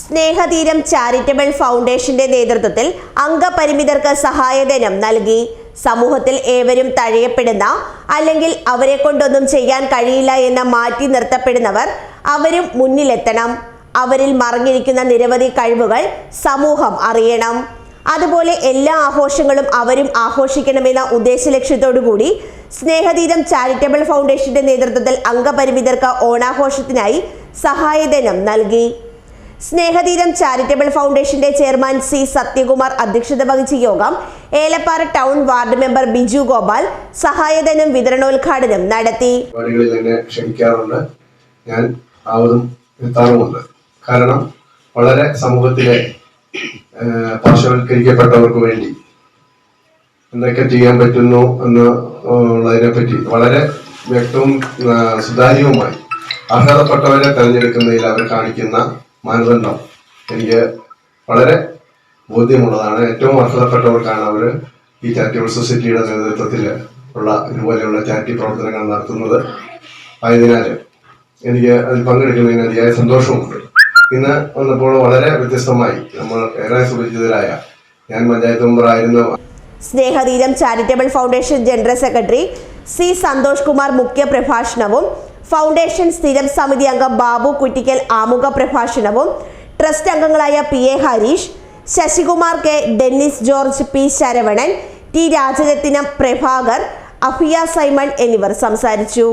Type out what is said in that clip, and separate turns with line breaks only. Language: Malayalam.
സ്നേഹതീരം ചാരിറ്റബിൾ ഫൗണ്ടേഷന്റെ നേതൃത്വത്തിൽ അംഗപരിമിതർക്ക് സഹായധനം നൽകി. സമൂഹത്തിൽ ഏവരും തഴയപ്പെടുന്ന അല്ലെങ്കിൽ അവരെ കൊണ്ടൊന്നും ചെയ്യാൻ കഴിയില്ല എന്ന് മാറ്റി നിർത്തപ്പെടുന്നവർ അവരും മുന്നിലെത്തണം. അവരിൽ മറഞ്ഞിരിക്കുന്ന നിരവധി കഴിവുകൾ സമൂഹം അറിയണം. അതുപോലെ എല്ലാ ആഘോഷങ്ങളും അവരും ആഘോഷിക്കണമെന്ന ഉദ്ദേശ ലക്ഷ്യത്തോടുകൂടി സ്നേഹതീരം ചാരിറ്റബിൾ ഫൗണ്ടേഷന്റെ നേതൃത്വത്തിൽ അംഗപരിമിതർക്ക് ഓണാഘോഷത്തിനായി സഹായധനം നൽകി. സ്നേഹതീരം ചാരിറ്റബിൾ ഫൗണ്ടേഷന്റെ ചെയർമാൻ സി സത്യകുമാർ അധ്യക്ഷത വഹിച്ച യോഗം Elappara town ward member Biju Gopal സഹായധനം വിതരണോദ്ഘാടനം നടത്തി.
ഞാൻ കാരണം വളരെ സമൂഹത്തിലെ പാർശ്വവൽക്കരിക്കപ്പെട്ടവർക്ക് വേണ്ടി എന്തൊക്കെ ചെയ്യാൻ പറ്റുന്നു എന്ന് ഉള്ളതിനെ പറ്റി വളരെ വ്യക്തവും സുതാര്യവുമായി അർഹതപ്പെട്ടവരെ തെരഞ്ഞെടുക്കുന്നതിൽ അവർ കാണിക്കുന്ന മാനദണ്ഡം. എനിക്ക് വളരെ ബോധ്യമുള്ളതാണ്. ഏറ്റവും അർഹതപ്പെട്ടവർക്കാണ് അവർ ഈ ചാരിറ്റബിൾ സൊസൈറ്റിയുടെ നേതൃത്വത്തിൽ ഉള്ള ഇതുപോലെയുള്ള ചാരിറ്റി പ്രവർത്തനങ്ങൾ നടത്തുന്നത്. ആയതിനാൽ എനിക്ക് അതിൽ പങ്കെടുക്കുന്നതിന് അതിയായ സന്തോഷമുണ്ട് ഇന്ന് വന്നപ്പോൾ വളരെ വ്യത്യസ്തമായി നമ്മൾ ഏറെ സുപരിചിതരായ ഞാൻ panchayat മെമ്പറായിരുന്ന
Snehatheeram charitable foundation general secretary C Santhosh Kumar മുഖ്യ പ്രഭാഷണവും ഫൗണ്ടേഷൻ സ്ഥിരം സമിതി അംഗം ബാബു കുറ്റിക്കൽ ആമുഖ പ്രഭാഷണവും ട്രസ്റ്റ് അംഗങ്ങളായ P A Harish Sasikumar K Dennis George P Saravanan T Rajaratnam Prabhakar Afiya Simon എന്നിവർ സംസാരിച്ചു.